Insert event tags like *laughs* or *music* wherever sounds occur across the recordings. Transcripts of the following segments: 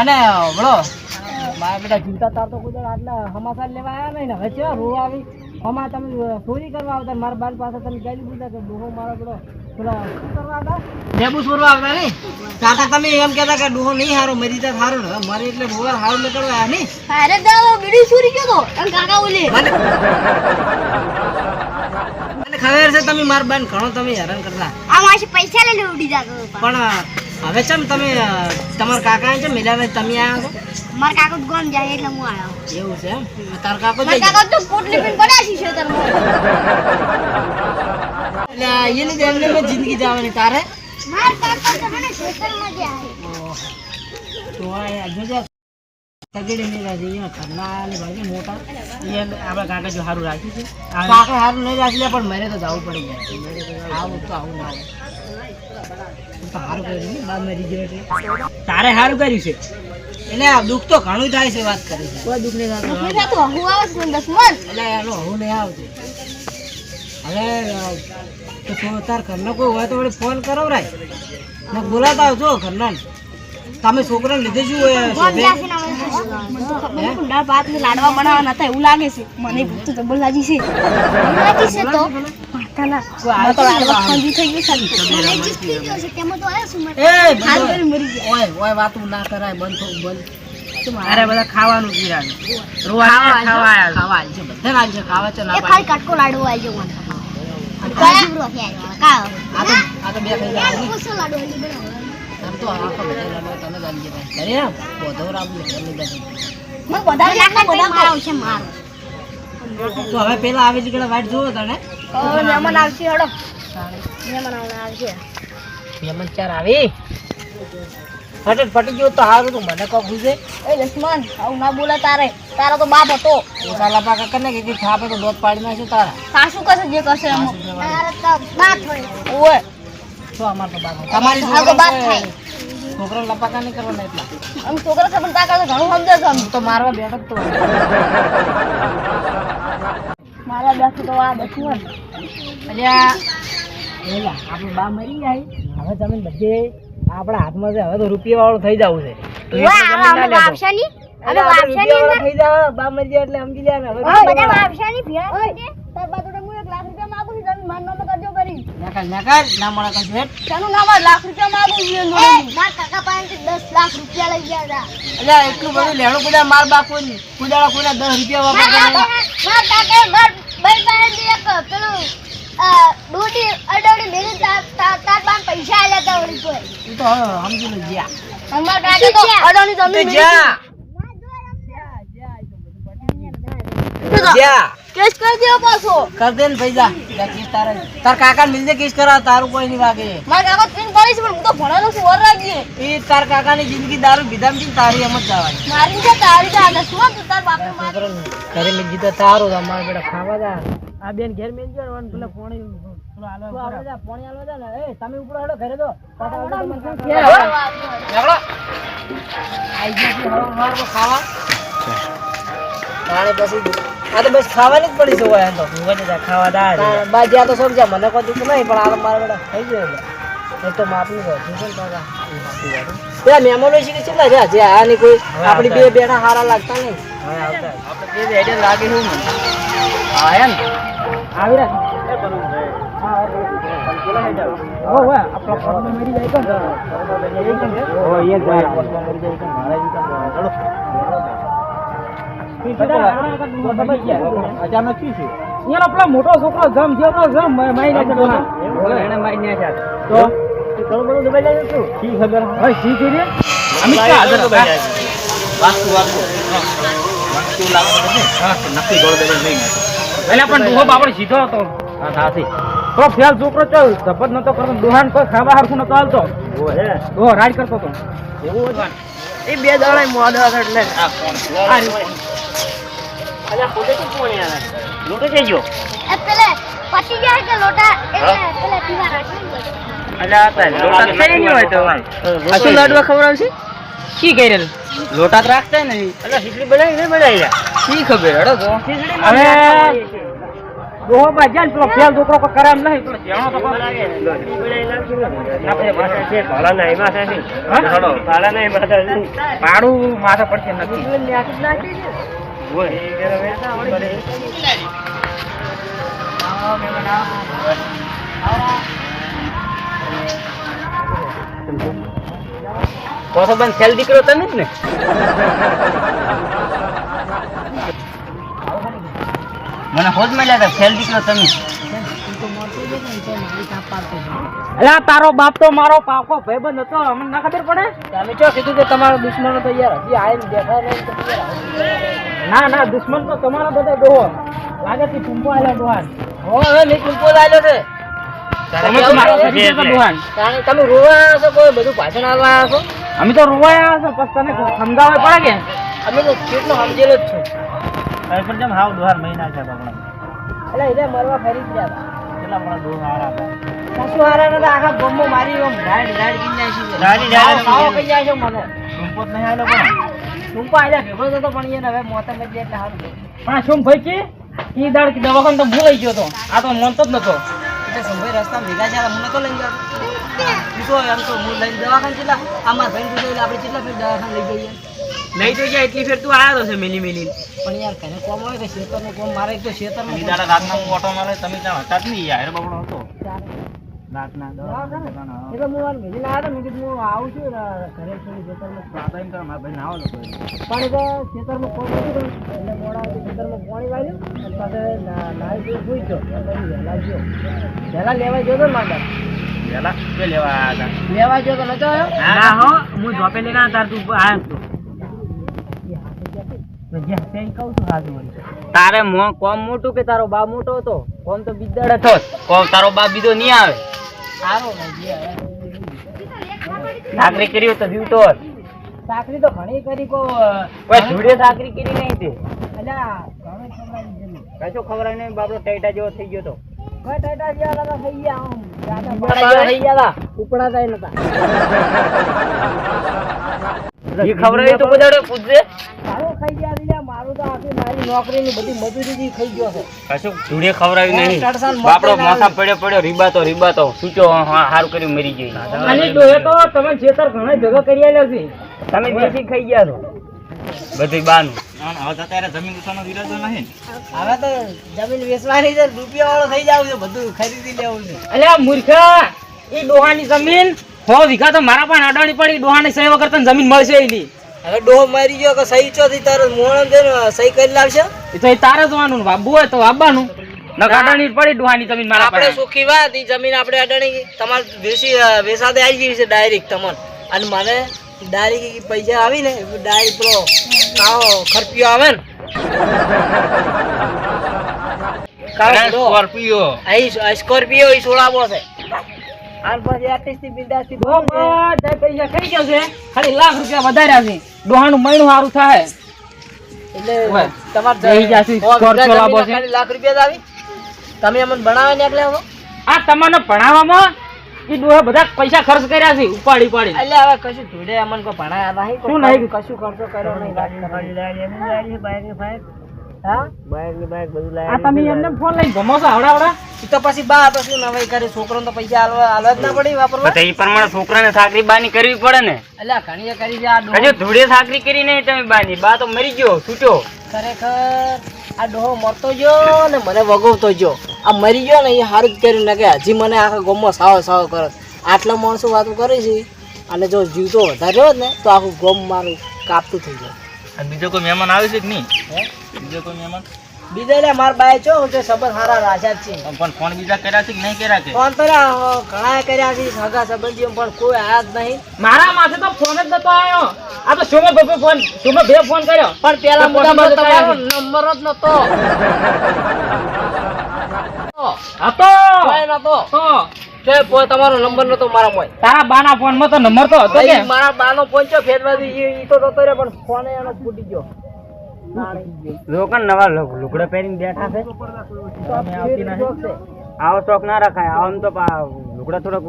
અને બોલો. મારા બધા જીવતા તાર તો કોઈ આટલા સમાચાર લેવા આવ્યા નહીં ને? હવે છે રોવા આવી. હમા તમે ચોરી કરવા આવતા મારા બાર પાસે તમે ગાડી દીધા કે ડોહો મારો બોલો પેલા શું કરવા આવતા? લેબુ છોડવા આવતા નહીં? તાતા તમે એમ કહેતા કે ડોહો નહીં હારો મરી જાય હારો ને. મારે એટલે રોવા હારો નીકળવા નહીં. અરે દાદા બીડી ચોરી ગયો તો. એમ કાકા ઓલે. ખબર છે તમે માર બાન ઘણો તમે હેરાન કરતા. આ માસી પૈસા લઈને ઉડી જાતો પણ. હવે ચમ તમે તમાર કાકા છે મિલાવે તમે આયા છો? મારા કાકો તો ગોમ જાય એટલે હું આયો. એવું છે એમ? તાર કાકો મારા કાકો તો પોટલી પીને પડ્યા છે ખેતરમાં એટલે એની તો મે જિંદગી જવાની તારે. માર કાકો તો મને ખેતરમાં જાય ઓહ. તો આ જોજે. તગડી રાખી ઘરના ભાઈ મોટા. એ આપણા કાકા જો સારું રાખ્યું છે. કાકા સારું નહીં રાખી લે પણ મને તો જવું પડી જાય. આવું તો આવું ના સારું કર્યું ને, બા મરી ગયો છે. તારે સારું કર્યું છે? એટલે આ દુઃખ તો ઘણું થાય છે વાત કરી. કોઈ દુઃખ નહીં થતું. હું. આવે છે દસમન એટલે એનો હું નહીં આવતું. હવે તો તું તાર ઘરનો કોઈ હોય તો વળી ફોન કરો રાય. ને બોલાતા આવજો ઘરના તમે છોકરાને લીધે શું હોય? દાળ ભાત ને લાડવા બનાવવાના હતા એવું લાગે છે મને ભૂખ તો જબર લાગી છે લાગી છે ખાવાનું ખાવા તો જાય આવી આખો બધા તને જ આલી જાય અરે આમ બોધો રામ તને જ આલી મને બધા નાખા બધા મારો છે મારો. તો હવે પેલા આવી જ વાઈટ જોવો તને. મહેમાન આવશે હડો મહેમાન આવશે. યમન ચાર આવી? ફટટ ફટી ગયો તો હારું તું મને કોક પૂછે એ લક્ષ્મણ આવું ના બોલે તારે. તારો તો બાપ હતો. ઓટા લપા કાકા ને કે થાપે તો દોત પાડી નાખ્યો તારા. સાસુ કશે જે કશે એમ. તારે તો બાપ હોય. ઓય શું અમાર તો બાપ. તમારી છોકરો બાપ થાય. છોકરો લપાકા નહીં કરવાના એટલા. આમ છોકરો છે પણ તાર ઘણું સમજે છે આમ. તો મારવા બેઠો તો. મારા બેઠો તો આ લક્ષ્મણ અલ્યા એલા આપણે બા મરી જાય હવે તમે બધે આપણા હાથમાં છે હવે તો રૂપિયા વાળો થઈ જવું છે. થઈ જાવ બા મરી જાય એટલે સમજી જાય ને. હવે બધા રૂપિયાવાળા. વાપસાની ભેળા તાર બાજુ હું એક લાખ રૂપિયા માંગુ છું તમે મારું નામ કરજો કરી નાકાલ નાકાલ ના મળે કશું હેઠ. તેનું નામ લાખ રૂપિયા માંગુ છું મારા કાકા પાસેથી દસ લાખ રૂપિયા લઈ ગયા હતા. અલ્યા એટલું બધું લેણું કુદા માર બા કોઈ કુદાડા દસ રૂપિયા વાપરતા મારા કાકાએ મારા ભાઈ પાસેથી એક પેલું અ, અડોડી મેલી તાર તાર- તાર પાસે પૈસા આલ્યા હતા વળી કોઈ. તો સમજી લે જ્યાં. અમારા કાકા તો અડોની જમીન જ્યાં. જ્યાં. કેસ કર દેવો પાછો. કર દે ને પૈસા જા. કિસ તારે. તાર કાકા ને મિલજે કેસ કરા તારું કોઈ નહીં વાગે. મારા કાકા ત્રણ પડી છે પણ હું તો ભણેલો છું વર રાખીએ એ તાર કાકાની જિંદગી દારૂ પીધા માં તારી એમ જ જવાની. મારી છે તારી આ શું તું તાર બાપે મારી કરે ઘરે મેં તારો તારું અમારે બેટા ખાવા જા. આ બેન ઘેર મેં જો ને પેલા હાલવા જા પોણી જા ને. એ તમે ઉપડો હેડો ઘરે તો. નેકળો. આઈ ગયા ખાવા. પછી આ તો બસ ખાવાની જ પડી છે હોય તો. ઊંઘવા જા ખાવા દા બા જ્યાં તો સમજ્યા મને કોઈ દુઃખ નહીં પણ આ મારા બેટા થઈ ગયો એટલે. એ તો માફી કહું છું ને કાકા પેલા મહેમાનો છે કે કેટલા છે જે આની કોઈ આપણી બે બેઠા હારા લાગતા નહીં. આપણે બે બેઠે લાગે શું મને. હા એમ આવી રાખ આપણો મરી જાય અચાનક શું છે એનો પેલો મોટો છોકરો જમ તો જમ મારી નાખ્યો એને મારી નાખ્યા તો? ઘણું બધું દબાઈ જાય શું? શી ખબર? ભાઈ શી કરી અમે ક્યાં હાજર? હતા? વાસ્તુ વાસ્તુ. વાસ્તુ લાગતું નક્કી ગોળ દબાઈ પણ ડોહો બાપડે સીધો હતો. હા સાચી તો ફેલ છોકરો ચલ ધપત નતો કરતો દોહાન કોઈ ખાવા હારખું નતો હાલતો. ઓ હે. રાજ કરતો તો એવું એ બે દાડા મોડા હતા એટલે. આ. અલ્યા પોતે શું કોણ યાર? લૂંટે છે જો એ પેલે પતી જાય કે લોટા? એટલે પેલે પીવા રાખી અલ્યા આ તો? પાડું માથે પડશે નથી કોસો સેલ દીકરો તમે જ ને. મને હોજ મળ્યા હતા સેલ દીકરો તમે અલા તારો બાપ તો મારો પાકો ભાઈબંધ હતો અમને ના ખબર પડે? તમે ચો કીધું કે તમારો દુશ્મનો તો યાર હજી આવીને દેખાય નહીં ના ના દુશ્મન તો તમારા બધા ડોહો. લાગે છે ટુંપો આલ્યો ડોહાન. હો હવે મેં ટુંપો લાવ્યો છે. તમે તો મારો સજી છે ડોહાન. તમે રોવા છો કોઈ? બધું પાછળ આવવા છો? અમે તો રોવા આવ્યા છો પછી તને સમજાવવા પડે કે? અમે તો કેટલો સમજેલો જ છું. પણ જેમ હાવ દોહાર મહિના છે બાપડા એટલે એટલે મરવા ફરી ગયા. કેટલા પણ દોહ હારા હતા. કશું હારા નતા આખા ગમો મારી રાઈડ રાઈડ કરી નાખી છે. ગાડી જાય છે. મને. ટૂંપો જ નહીં આવેલો પણ. ટૂંપા આલ્યા ભેગો થતો પણ એને હવે મોતે મેં એટલે સારું પણ શું ભાઈ છે? ઈ દાડ કે દવાખાને તો ભૂલાઈ ગયો તો. આ તો મનતો જ નતો. એટલે સંભાઈ રસ્તા ભેગા છે હું નતો લઈને જતો તો એમ તો હું લઈને દવાખાને કેટલા આમાં ભાઈ કીધું એટલે આપણે કેટલા ફેર દવાખાને લઈ જઈએ? લઈ તો જાય એટલી ફેર તું આવ્યો છે મિલી મિલી. પણ યાર ઘરે કોમ હોય કે શેતરનું કોમ મારે તો શેતરનું ઈ દાડા રાતના હું ઓટો મારે તમે ત્યાં હતા જ નહીં યાર બબડો હતો. રાતના એટલે હું વાર મેલી ના આવ્યો મેં કીધું હું આવું છું ઘરે થોડી ખેતરમાં. મારા ભાઈ નાવો લોકો પાણી ખેતરમાં કર્યું એટલે મોડા ખેતરમાં પાણી વાળ્યું અને પાછળ ના- નાહી ધોઈ ગયો પછી વહેલા ગયો વહેલા લેવા ગયો તો માતા બે લેવા આવ્યા હતા? લેવા ગયો તો નતો આવ્યો? ના, હો, હું જોપે લઈને તાર તું આવ્યો તારે મો- કોમ મોટું કે તારો બા મોટો હતો? કોમ તો બિદાડ હતો કોમ તારો બાપ બીજો નહીં આવે. સારો ચાકરી કર્યું તો જીવતો ચાકરી તો ઘણી કરી કો કોઈ ધૂળે ચાકરી કરી નહીં તે. કશું ખબર નહીં બાપડો ટેટા જેવો થઈ ગયો તો. ટેટા જેવા થઈ ગયા થઈ ગયા. ઉપડા થાય નતા. ઈ ખબર તો બધા પૂછજે મારું ખાઈ ગયા લીલા તો આખી મારી નોકરીની બધી મજૂરી ખાઈ ગયો છે. કશું ધૂળે ખવડાવી નહીં. બાપડો માથા પડ્યો પડ્યો રીબાતો રીબાતો. સૂચો હારું કર્યું મરી ગઈ. અને ડોહે તો તમે ખેતર ઘણા ભેગા કરી આલ્યા છે. તમે દેશી ખાઈ ગયા છો. બધી બાનું. હવે તો જમીન ઉઠવાનો વિરોધ નહીં. હવે તો જમીન વેચવાની છે રૂપિયા વાળો થઈ જાવ છે બધું ખરીદી લેવું છે. અલ્યા મૂર્ખા એ ડોહાની જમીન હો વીઘા તો મારા પણ અડાણી પડી ડોહાની સહી વગર તને જમીન મળશે એની હવે ડો મારી ગયો કે સહી ચોથી તારે મોણ દે સહી કરી લાવશે? એ તો એ તારે જવાનું વાબુ હોય તો પડી ડોહાની જમીન મારા આપણે સુખી વાત ઈ જમીન આપણે અડાણી તમારે વેસી વેસાદે આવી ગઈ છે ડાયરેક્ટ તમને. અને મને ડાયરેક્ટ પૈસા આવી ને ડાયરેક્ટ પેલો ખરપિયો આવે ને. ઘોડો. સ્કોર્પિયો. આ સ્કોર્પિયો ઈ સોળાવો છે. તમે અમને ભણાવે ને એટલે આ તમને ભણાવવામાં એ ડોહા બધા પૈસા ખર્ચ કર્યા છે ઉપાડી ઉપાડી એટલે હવે કશું જોડે અમને કોઈ ભણાયા નહીં. શું નહીં? કશું ખર્ચો કર્યો નહીં હા? આ તમે એમને ફોન લઈને ભમો છો આવડા આવડા? તો પછી બા તો શું નવાઈ કરે છોકરો તો પૈસા આલવા આલવા જ ના પડી વાપરવા? તો એ પ્રમાણે છોકરાને સાકરી બાની કરવી પડે ને. એટલે ઘણી કરી આ હજુ ધૂળે સાકરી કરી નહીં તમે બાની. બા તો મરી ગયો છૂટો ખરેખર આ ડોહો મરતો ગયો ને મને વગોવતો ગયો. આ મરી ગયો ને એ સારું જ કર્યું ને કે હજી મને આખા ગમો સાવ સાવ કરે આટલા માણસો વાતો કરે છે અને જો જીવતો વધારે ને તો આખું ગમ મારું કાપતું થઈ જાય અને બીજો કોઈ મહેમાન આવે છે કે નહીં? બીજો કોઈ મહેમાન? બીજા મારા બાય ચો તે સબંધ સારા રાજા છે પણ ફોન બીજા કર્યા છે કે નહીં કર્યા કે? ફોન તો ઘણા કર્યા છે સગા સંબંધીઓ પણ કોઈ આયા જ નહીં. મારા માથે તો ફોન જ નતો આવ્યો. આ તો સોમે ભે ફોન સોમે ભે ફોન કર્યો. પણ પેલા મોટામાં તમારો નંબર જ નતો. હતો. કોઈ નતો. કે કોઈ તમારો નંબર નતો મારા મોય તારા બાના ફોનમાં તો નંબર તો હતો કે મારા બાનો ફોન છે ફેરવા દી ઈ તો જતો રહ્યો પણ ફોન એનો ફૂટી ગયો. લોકો નવા લુગડા પહેરીને બેઠા છે. તમે આવતી નહીં આવો શોખ ના રખાય. આમ તો લુગડા થોડાક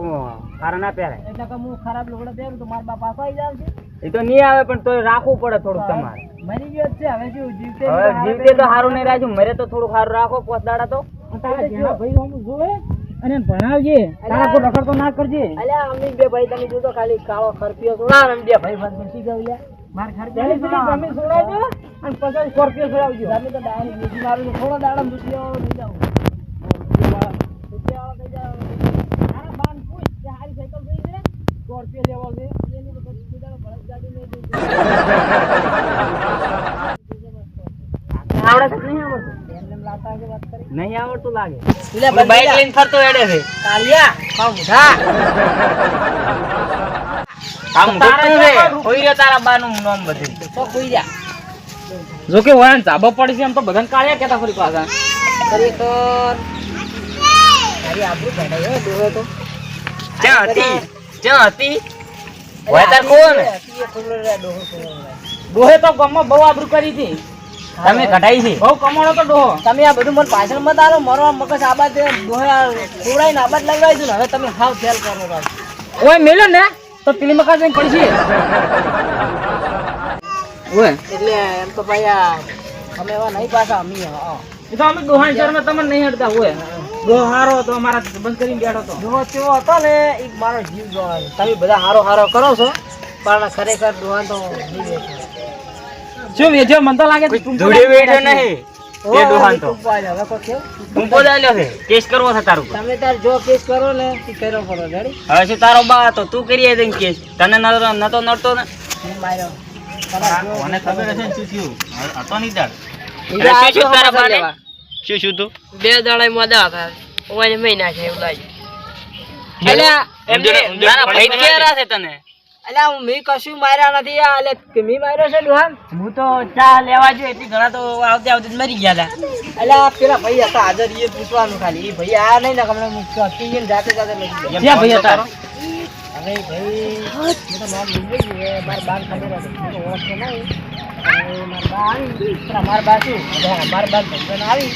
સારા ના પહેરાય. એટલે કે હું ખરાબ લુગડા પહેરું તો મારા બાપ આવી જાય છે એ તો નહીં આવે પણ તોય રાખવું પડે થોડુંક તમારે. મરી ગયો છે હવે શું જીવતે જીવતે તો સારું નહીં રાખ્યું. મરે તો થોડું સારું રાખો પોત દાડા તો. ભાઈ જોવે? અને ભણાવજે. તારા કોઈ રખડ તો ના કરજે. અલ્યા અમે બે ભાઈ તમે જોતો ખાલી કાળો ખરપિયો છોડા અમે બે ભાઈ બસ બેસી ગયો લે માર ખરપિયો તમે છોડાવજો અને પછી સ્કોર્પિયો છોડાવજો તમે તો ડાયરેક્ટ બેસી મારું થોડો દાડા સાયકલ થઈ છે સ્કોર્પિયો લેવો છે. એની તો પછી ગાડી લઈ *laughs* આવડે છે કે નહીં આવડતું એમ એમ લાવતા હશે વાત કરી નહીં આવડતું લાગે. પેલા બાઈક લઈને ફરતો એડે છે. કાલિયા કામ ઉઠા આમ ગોતું છે. કોઈ રે તારા બાનું નામ બધું. તો કોઈ જા. જો કે હોય ને ધાબો છે એમ તો બધાને કાઢ્યા કેતા ફરી પાછા. તારી આબરૂ તો. ક્યાં હતી ક્યાં હતી. હોય તાર કોણ? હતી એ ખબર રે ડોહો ખબર રે. ડોહે તો ગામમાં બહુ આબરૂ કરી હતી. તમે કઢાઈ છે. બહુ કમાણો તો ડોહો. તમે આ બધું મને પાછળ મત આલો મારો આ મગજ આબાદ ખવડાવીને આબાદ લગાવી દો ને હવે તમે હાવ ફેલ કરો. ઓય મેલો ને? તો પેલી મકા જઈને પડશે. ઓય. એટલે એમ તો ભાઈ આ અમે એવા નહીં પાછા અમી હા એ તો અમે દોહાણ શહેરમાં તમને નહીં હડતા હોય ડોહો હારો તો અમારા બંધ કરીને બેઠો તો દોહ તેવો હતો ને એક મારો જીવ જોવાનો તમે બધા હારો હારો કરો છો પણ ખરેખર દોહાણ તો નહીં બેઠો શું વેજો મને તો લાગે જોડે વેજો નહીં. એ ડોહાન તો. હવે કોઈ કેવું? તું પોદાલ્યો છે. કેસ કરવો છે તારું તમે તાર જો કેસ કરો ને ઈ કર્યો કરો રેડી હવે શું તારો બા હતો? તું કરી દે કેસ. તને નતો નતો નડતો ને? માર્યો. મને ખબર હશે શું થયું? હતો નહીં દાડ શું શું તારા બાને? શું શું તું? બે દાડા મોદા હતા. ઓને મહિના છે એવું લાગ્યું. અલ્યા, એમ જો ને, એમ જો ને, તારા ભાઈ કેરા છે તને. અલ્યા હું મી કશું માર્યા નથી કે મી માર્યો છે ડોહાન હું તો ચા લેવા જો એટલી ઘણા તો આવતે આવતે મરી ગયા હતા અલ્યા પેલા ભાઈ હતા હાજર એ પૂછવાનું ખાલી. એ ભાઈ આ નહીં ને કમણે હતી એને જાતે જાતે લઈ ગયા. ભાઈ હતા? અરે ભાઈ મેં તો નામ લીધું જ છે. બાર ખબર હતી મને ઓળખતો નહીં. મારા બા આવી. મારા બા શું? મારા બા ભગવાન આવી.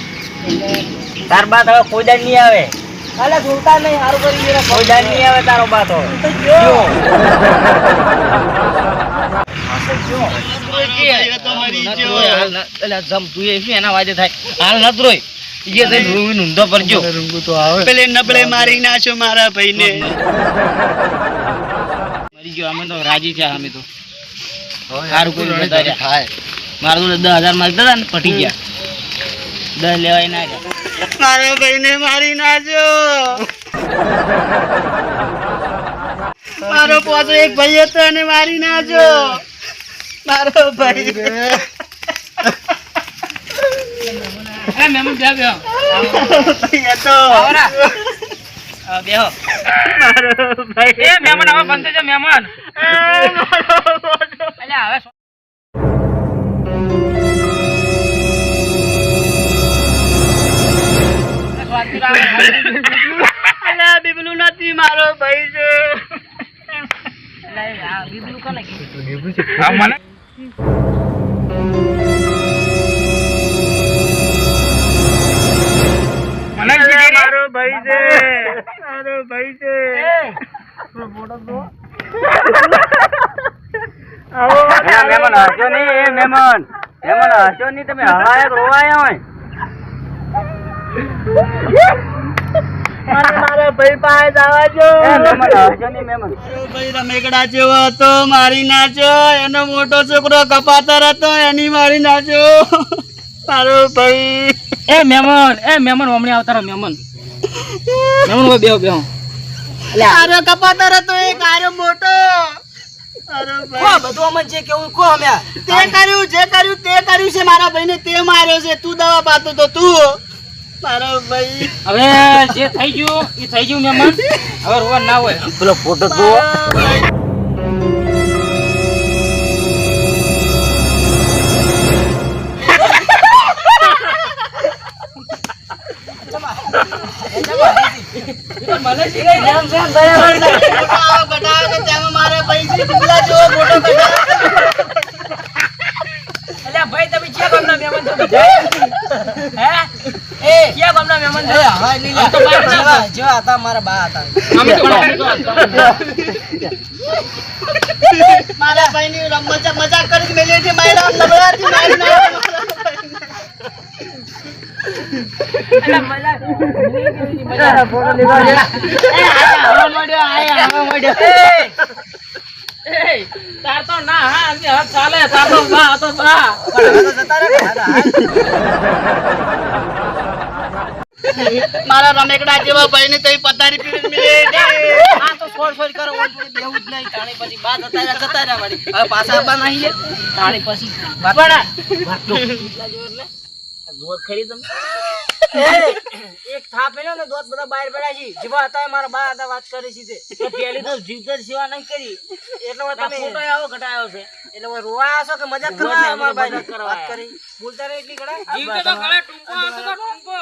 તાર બા હવે કોઈ દાડ નહીં આવે. અલ્યા જોતા નહીં હારું કરી ગયો કોઈ દાડ નહીં આવે તારો બા તો તો જો. એના વાજે થાય? હાલ નત રોય ઈએ થઈને રૂઈ ઊંધો પરજો પેલે નબળે મારી મારા ભાઈને. અમે તો રાજી છે અમે તો. સારું કોઈ જતા મારું દસ હજાર હતા ને પટી ગયા. દસ લેવાય ના ગયા. મારા ભાઈને મારી નાજો મારો પાછો એક ભાઈ હતો અને મારી નાજો મારો ભાઈ. મહેમાન હવે બંધ છે મહેમાન હવે અલ્યા મારો ભાઈ છે મારો ભાઈ છે ભાઈ છે આવો મહેમાન હસો નહીં એ મહેમાન મહેમાન તમે હવાયા તો રોવાયા હોય. મને મારા ભાઈ પાસે જવા જો એ મહેમાન હસો નહીં મહેમાન મારો ભાઈ રમેકડા જેવો હતો મારી નાખ્યો એનો મોટો છોકરો કપાતર હતો એની મારી નાખ્યો મારો ભાઈ. એ મહેમાન એ મહેમાન હમણાં આવતા રહો મહેમાન મહેમાન બેહો બેહો. આરો કપાતર હતો એક આરો મોટો. બધું જે કેવું કો અમે. તે કર્યું જે કર્યું તે કર્યું છે મારા ભાઈને તે માર્યો છે. તું દવા પાતો તો તું. ભાઈ. હવે જે થઈ ગયું એ થઈ ગયું મહેમાન. હવે રોવા ના હોય. પેલો ફોટો તો તેમાં ભાઈ. તમે ક્યાં ગામના મહેમાન છો? બધા? હે? ક્યાં ગામના મહેમાન છે? હા લીલા. જેવા જેવા હતા મારા બા હતા. અમે તો મારા ભાઈની રમ- મજાક મજાક કરી મેલી છે મારા નબળાથી મારી નાખ્યો. તાર તો ના હા અમે ચાલે તાર તો બા બા ને. મારા રમેકડા જેવા ભાઈને તઈ પતારી પીવી મિલે. આ તો છોડ છોડ કરો ઓન થોડી બેહું જ નહીં. તાણી પછી બા જતા રહ્યા જતા રહ્યા વળી. હવે પાછા આવવા નહીં તાણી પછી. વાત જોત ખરી તમે *laughs* એક થાપ એનો ને દોત બધા બહાર પડ્યા છે. જેવા હતા મારા બા હતા વાત કરી છે તે. પેલી તો જીવતર સેવા નહીં કરી. એટલે તમે ફોટો આવો ઘટાયો છે. એટલે રોવા આવ્યા કે મજાક કરવા મજાક મારા ભાઈ વાત કરી. બોલતા રહે એટલી ઘણા. જીવતો તો ગળે ટૂંકો હતો તો ટૂંકો.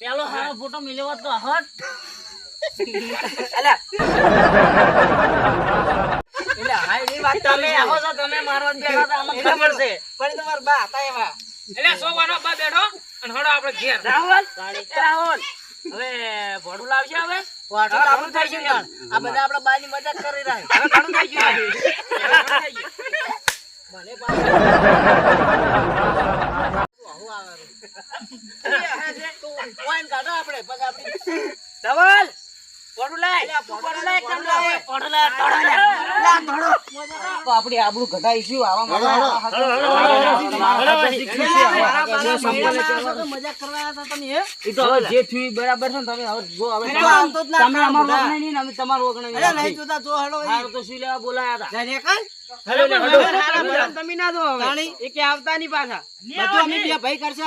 પેલો હારો ફોટો મિલ્યો તો હટ. અલા. એટલે હા વાત તમે આવો છો તમે મારવા જ બેઠા હતા ખબર છે. પણ તમારા બા હતા એવા. એટલે સોવાનો બા બેઠો અને હડો આપણે ઘેર રાહુલ રાહુલ હવે ભોડું લાવજે હવે વાટો આપણું થઈ ગયું ને. આ બધા આપણા બાની મજાક કરી રહ્યા છે. હવે ઘણું થઈ ગયું. મને પાછું- *laughs* આવે છે. તું કાઢો આપણે પછી આપણી ધવલ આપણી આબરૂ ઘટાઈશું આવા મજાક કરવા હતા તમે હે? ઈ તો હવે જે થયું બરાબર છે ને તમે હવે જો હવે તો આમ તો જ ના તમે અમારું કામ નહીં અમે તમારું નહીં. જોતા જો હારું તો શું લેવા બોલાયા હતા? તમે ના દો હવે. એ કે આવતા નહીં પાછા. બધું અમે ભાઈ કરશે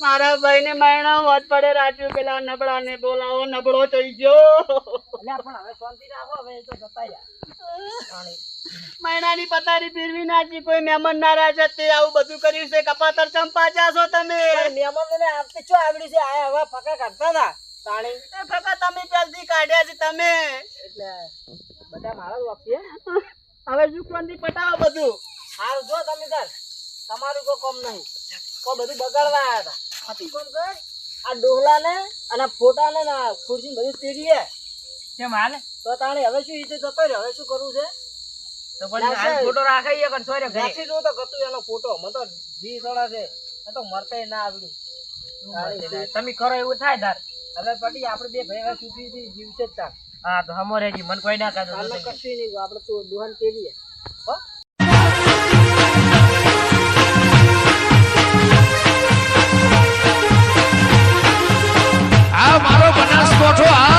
મારા ભાઈને માયણા વાત પડે રાજુ પેલા નબળા ને બોલાવો નબળો થઈ ગયો. પણ હવે શાંતિ રાખો હવે તો જતા મહિનાની પતારી પીરવી નાખી કોઈ મહેમાન નારાજ તે આવું બધું કર્યું છે. કપાતર ચંપા છો તમે. મહેમાનોને આપતે ચો આવડી છે? આ હવે ફકા કરતા હતા તાણી? એ ફક્ત તમે જલ્દી કાઢ્યા છે તમે. એટલે બધા મારા જ વાપીએ હવે સુખવંતી પટાવો બધું. હાલ જો તમે તાર. તમારું કોઈ કોમ નહીં. કોઈ બધું બગાડવા આવ્યા હતા. આ ડોહલા ને અને ફોટા ને ખુરશી બધું તેડીએ. કેમ હાલે? તો તાણે હવે શું ઈતે જતો રહ્યો? હવે શું કરવું છે? તો પછી ફોટો રાખાઈએ કણ સોરે ઘરે? નથી જોતો ગતું એનો ફોટો. મને તો જી સડા છે. એ તો મરતે ના આવડ્યું. તમે કરો એવું થાય તાર. હવે પટી આપણે બે ભાઈ હવે સુખી થી જીવશે જ તાર. હા તો હમો રેજી મન કોઈ ના કાઢો કશું નહીં આપણે તો દુહાન તેડીએ. હો? 说